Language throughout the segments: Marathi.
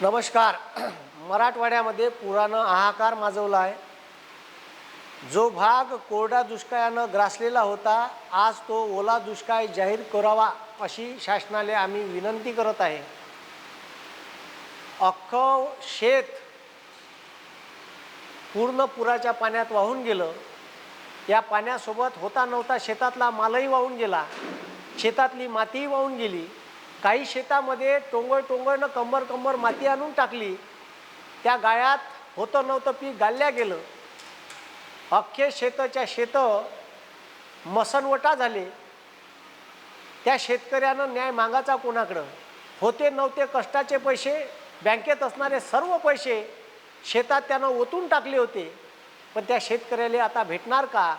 नमस्कार. मराठवाड्यामध्ये पुरानं हाहाकार माजवला आहे. जो भाग कोरडा दुष्काळानं ग्रासलेला होता आज तो ओला दुष्काळ जाहीर करावा अशी शासनाला आम्ही विनंती करत आहे. अख्खं शेत पूर्ण पुराच्या पाण्यात वाहून गेलं. या पाण्यासोबत होता नव्हता शेतातला मालही वाहून गेला. शेतातली मातीही वाहून गेली. काही शेतामध्ये टोंगळ टोंगळनं कंबर कंबर माती आणून टाकली. त्या गाळ्यात होतं नव्हतं पीक गाल्ल्या गेलं. अख्खे शेताच्या शेतं मसनवटा झाले. त्या शेतकऱ्यानं न्याय मागायचा कोणाकडं? होते नव्हते कष्टाचे पैसे बँकेत असणारे सर्व पैसे शेतात त्यानं ओतून टाकले होते. पण त्या शेतकऱ्याला आता भेटणार का?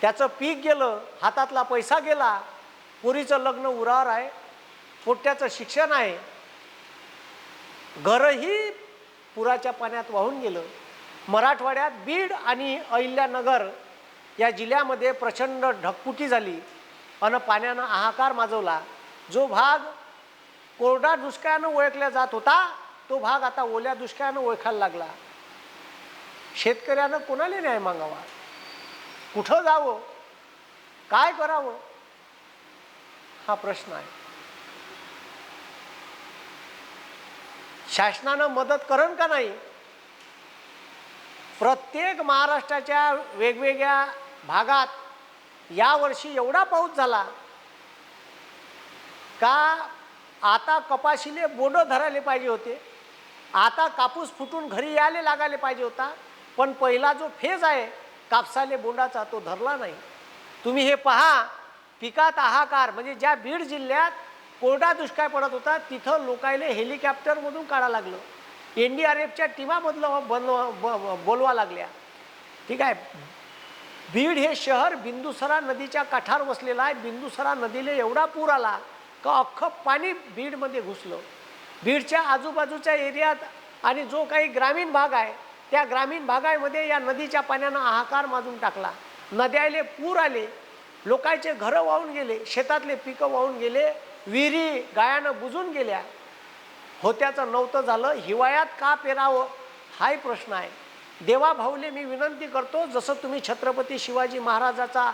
त्याचं पीक गेलं हातातला पैसा गेला. पुरीचं लग्न उरावर आहे. पोट्याचं शिक्षण आहे. घरही पुराच्या पाण्यात वाहून गेलं. मराठवाड्यात बीड आणि अहिल्यानगर या जिल्ह्यामध्ये प्रचंड ढगफुटी झाली अन पाण्यानं हाहाकार माजवला. जो भाग कोरडा दुष्काळानं ओळखला जात होता तो भाग आता ओल्या दुष्काळानं ओळखायला लागला. शेतकऱ्यानं कोणाला न्याय मागावा? कुठं जावं? काय करावं? हा प्रश्न आहे. शासनानं मदत करण का नाही? प्रत्येक महाराष्ट्राच्या वेगवेगळ्या भागात यावर्षी एवढा पाऊस झाला का आता कपाशीले बोंड धरायला पाहिजे होते. आता कापूस फुटून घरी यायला लागायला पाहिजे होता. पण पहिला जो फेज आहे कापसाले बोंडाचा तो धरला नाही. तुम्ही हे पहा पिकात हाहाकार म्हणजे ज्या बीड जिल्ह्यात कोरडा दुष्काळ पडत होता तिथं लोकायले हेलिकॉप्टरमधून काढा लागलं. एन डी आर एफच्या टीमामधलं बनव ब- बोलवा लागल्या. ठीक आहे? बीड हे शहर बिंदुसरा नदीच्या काठावर वसलेलं आहे. बिंदुसरा नदीला एवढा पूर आला का अख्खं पाणी बीडमध्ये घुसलं. बीडच्या आजूबाजूच्या एरियात आणि जो काही ग्रामीण भाग आहे त्या ग्रामीण भागामध्ये या नदीच्या पाण्यानं हाहाकार माजून टाकला. नद्याले पूर आले. लोकांचे घरं वाहून गेले शेतातले पिकं वाहून गेले विहिरी गायानं बुजून गेल्या. होत्याचं नव्हतं झालं हिवाळ्यात का पेरावं? हाही प्रश्न आहे. देवा भाऊले मी विनंती करतो जसं तुम्ही छत्रपती शिवाजी महाराजाचा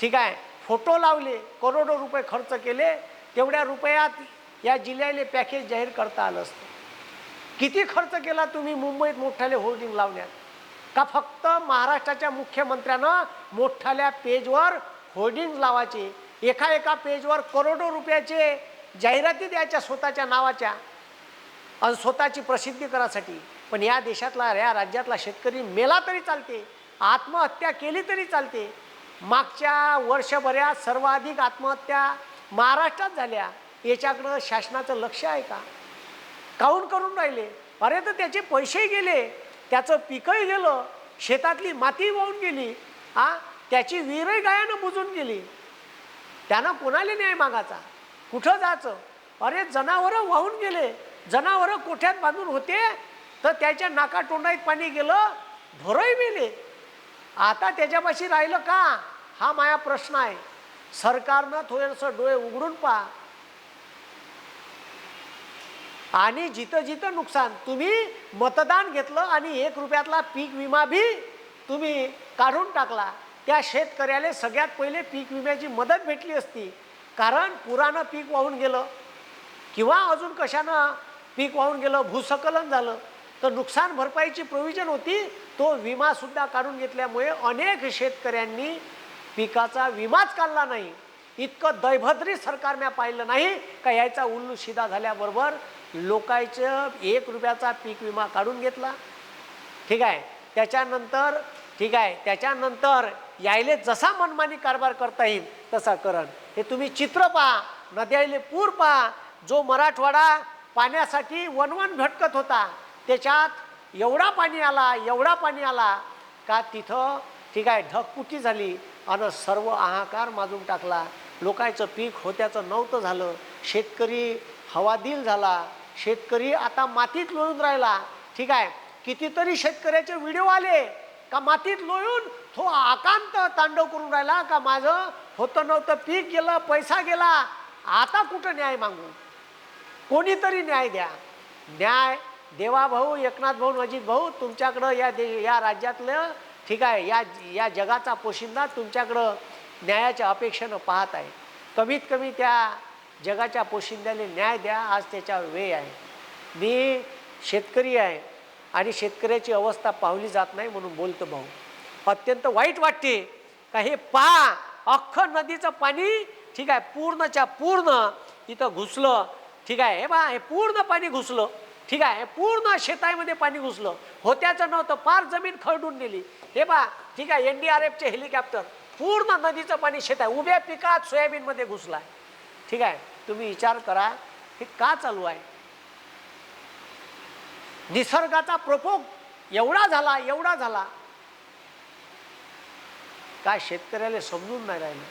ठीक आहे फोटो लावले करोडो रुपये खर्च केले तेवढ्या रुपयात या जिल्ह्याले पॅकेज जाहीर करता आलं असतं. किती खर्च केला तुम्ही मुंबईत मोठ्याले होर्डिंग लावण्यात? का फक्त महाराष्ट्राच्या मुख्यमंत्र्यानं मोठ्याल्या पेजवर होर्डिंग लावायचे एका एका पेजवर करोडो रुपयाचे जाहिराती द्यायच्या स्वतःच्या नावाच्या आणि स्वतःची प्रसिद्धी करासाठी पण या देशातला या राज्यातला शेतकरी मेला तरी चालते आत्महत्या केली तरी चालते. मागच्या वर्षभरात सर्वाधिक आत्महत्या महाराष्ट्रात झाल्या. याच्याकडं शासनाचं लक्ष आहे का? काऊन करून राहिले? अरे तर त्याचे पैसेही गेले त्याचं पिकंही गेलं शेतातली माती वाहून गेली आ? त्याची वीरही गायानं बुजून गेली. त्यानं कोणाला न्याय मागायचा? कुठं जायचं? अरे जनावरं वाहून गेले. जनावरं कोठ्यात बांधून होते? तर त्याच्या नाका तोंडात पाणी गेलं ढोरही मेले. आता त्याच्यापाशी राहिलं का? हा माया प्रश्न आहे. सरकारनं थोडंसं डोळे उघडून पहा. आणि जिथं जिथं नुकसान तुम्ही मतदान घेतलं आणि एक रुपयातला पीक विमा बी तुम्ही काढून टाकला. त्या शेतकऱ्याला सगळ्यात पहिले पीक विम्याची मदत भेटली असती. कारण पुरानं पीक वाहून गेलं किंवा अजून कशानं पीक वाहून गेलं भूसकलन झालं तर नुकसान भरपाईची प्रोव्हिजन होती तो विमासुद्धा काढून घेतल्यामुळे अनेक शेतकऱ्यांनी पिकाचा विमाच काढला नाही. इतकं दैभद्री सरकार म्या पाहिलं नाही का याचा उल्लू शिदा झाल्याबरोबर लोकायचं एक रुपयाचा पीक विमा काढून घेतला. ठीक आहे? त्याच्यानंतर ठीक आहे त्याच्यानंतर यायले जसा मनमानी कारभार करता येईल तसा करण. हे तुम्ही चित्र पहा नद्याले पूर पहा जो मराठवाडा पाण्यासाठी वनवन भटकत होता त्याच्यात एवढा पाणी आला एवढा पाणी आला का तिथं ठीक आहे ढगपुटी झाली आणि सर्व हाहाकार माजून टाकला. लोकांचं पीक होत्याचं नव्हतं झालं. शेतकरी हवादिल झाला. शेतकरी आता मातीत लोळून राहिला. ठीक आहे कितीतरी शेतकऱ्याचे व्हिडिओ आले. का मातीत लोळून तो आकांत तांडव करून राहिला का माझं होतं नव्हतं पीक गेलं पैसा गेला. आता कुठं न्याय मागू? कोणीतरी न्याय द्या. न्याय देवा भाऊ एकनाथ भाऊ अजित भाऊ तुमच्याकडं या दे या राज्यातलं ठीक आहे या या जगाचा पोशिंदा तुमच्याकडं न्यायाच्या अपेक्षेनं पाहत आहे. कमीत कमी त्या जगाच्या पोशिंद्याने न्याय द्या आज त्याच्यावर वेळ आहे. मी शेतकरी आहे. आणि शेतकऱ्याची अवस्था पावली जात नाही म्हणून बोलतो भाऊ. अत्यंत वाईट वाटते का हे पहा अख्खं नदीचं पाणी ठीक आहे पूर्णच्या पूर्ण इथं घुसलं ठीक आहे हे बा हे पूर्ण पाणी घुसलं ठीक आहे पूर्ण शेतामध्ये पाणी घुसलं. होत्याचं नव्हतं फार जमीन खरडून गेली. हे बा ठीक आहे एन डी आर एफचे हेलिकॉप्टर पूर्ण नदीचं पाणी शेत आहे. उभ्या पिकात सोयाबीनमध्ये घुसलं आहे ठीक आहे तुम्ही विचार करा हे का चालू आहे? निसर्गाचा प्रकोप एवढा झाला एवढा झाला. काय शेतकऱ्याला समजून नाही राहिलं.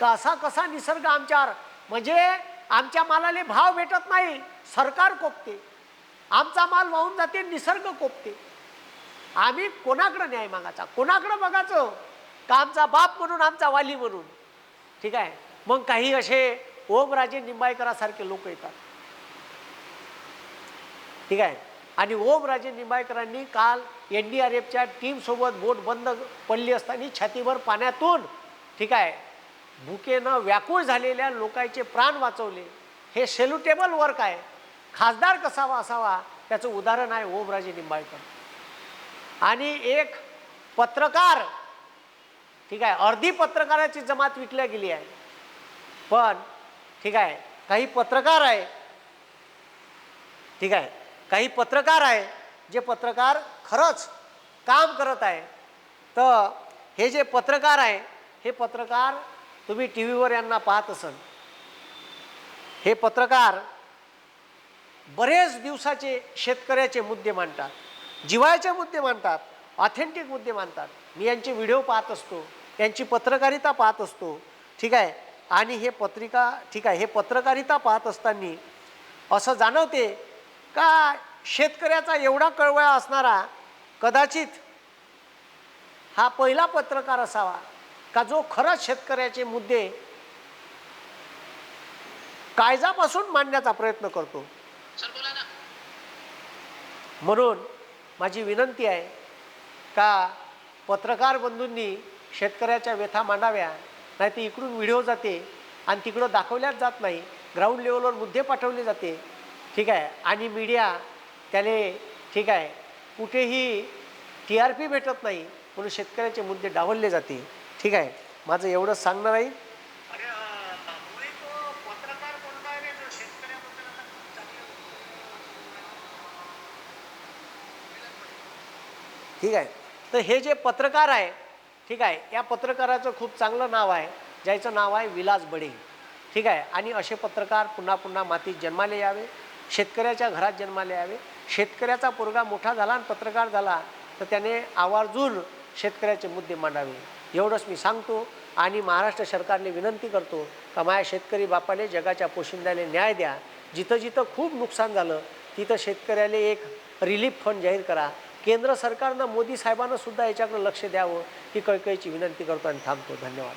का असा कसा निसर्ग आमच्यावर म्हणजे आमच्या मालाले भाव भेटत नाही सरकार कोपते. आमचा माल वाहून जाते निसर्ग कोपते. आम्ही कोणाकडं न्याय मागायचा? कोणाकडं बघायचं? का आमचा बाप म्हणून आमचा वाली म्हणून? ठीक आहे? मग काही असे ओमराजे निंबाळकरासारखे लोक येतात. ठीक आहे? आणि ओमराजे निंबाळकरांनी काल एन डी आर एफच्या टीमसोबत बोट बंद पडली असताना छातीवर पाण्यातून ठीक आहे भुकेनं व्याकुळ झालेल्या लोकांचे प्राण वाचवले. हे सेल्युटेबल वर्क आहे. खासदार कसावा असावा त्याचं उदाहरण आहे ओमराजे निंबाळकर. आणि एक पत्रकार ठीक आहे अर्धी पत्रकाराची जमात विकल्या गेली आहे. पण ठीक आहे काही पत्रकार आहे ठीक आहे काही पत्रकार आहे जे पत्रकार खरंच काम करत आहे. तर हे जे पत्रकार आहे हे पत्रकार तुम्ही टी व्हीवर यांना पाहत असाल. हे पत्रकार बरेच दिवसाचे शेतकऱ्याचे मुद्दे मांडतात जिवाळ्याचे मुद्दे मांडतात ऑथेंटिक मुद्दे मांडतात. मी यांचे व्हिडिओ पाहत असतो यांची पत्रकारिता पाहत असतो ठीक आहे? आणि हे पत्रिका ठीक आहे हे पत्रकारिता पाहत असताना असं जाणवते का शेतकऱ्याचा एवढा कळवळा असणारा कदाचित हा पहिला पत्रकार असावा का जो खरंच शेतकऱ्याचे मुद्दे काळजापासून मांडण्याचा प्रयत्न करतो? म्हणून माझी विनंती आहे का पत्रकार बंधूंनी शेतकऱ्याच्या व्यथा मांडाव्या नाही तर इकडून व्हिडिओ जाते आणि तिकडं दाखवल्याच जात नाही ग्राउंड लेवलवर मुद्दे पाठवले जाते. ठीक आहे. आणि मीडिया त्याने ठीक आहे कुठेही टी आर पी भेटत नाही म्हणून शेतकऱ्याचे मुद्दे डावलले जाते ठीक आहे. माझं एवढंच सांगणं राहील ठीक आहे. तर हे जे पत्रकार आहे ठीक आहे या पत्रकाराचं खूप चांगलं नाव आहे. ज्याचं नाव आहे विलास बडे. ठीक आहे. आणि असे पत्रकार पुन्हा पुन्हा मातीत जन्माले यावे. शेतकऱ्याच्या घरात जन्माले यावे. शेतकऱ्याचा पोरगा मोठा झाला आणि पत्रकार झाला तर त्याने आवर्जून शेतकऱ्याचे मुद्दे मांडावे. एवढंच मी सांगतो आणि महाराष्ट्र सरकारने विनंती करतो का माझ्या शेतकरी बापाने जगाच्या पोशिंद्याने न्याय द्या. जिथं जिथं खूप नुकसान झालं तिथं शेतकऱ्याला एक रिलीफ फंड जाहीर करा. केंद्र सरकारनं मोदी साहेबांना सुद्धा याच्याकडे लक्ष द्यावं ही कळकळीची विनंती करतो आणि थांबतो. धन्यवाद.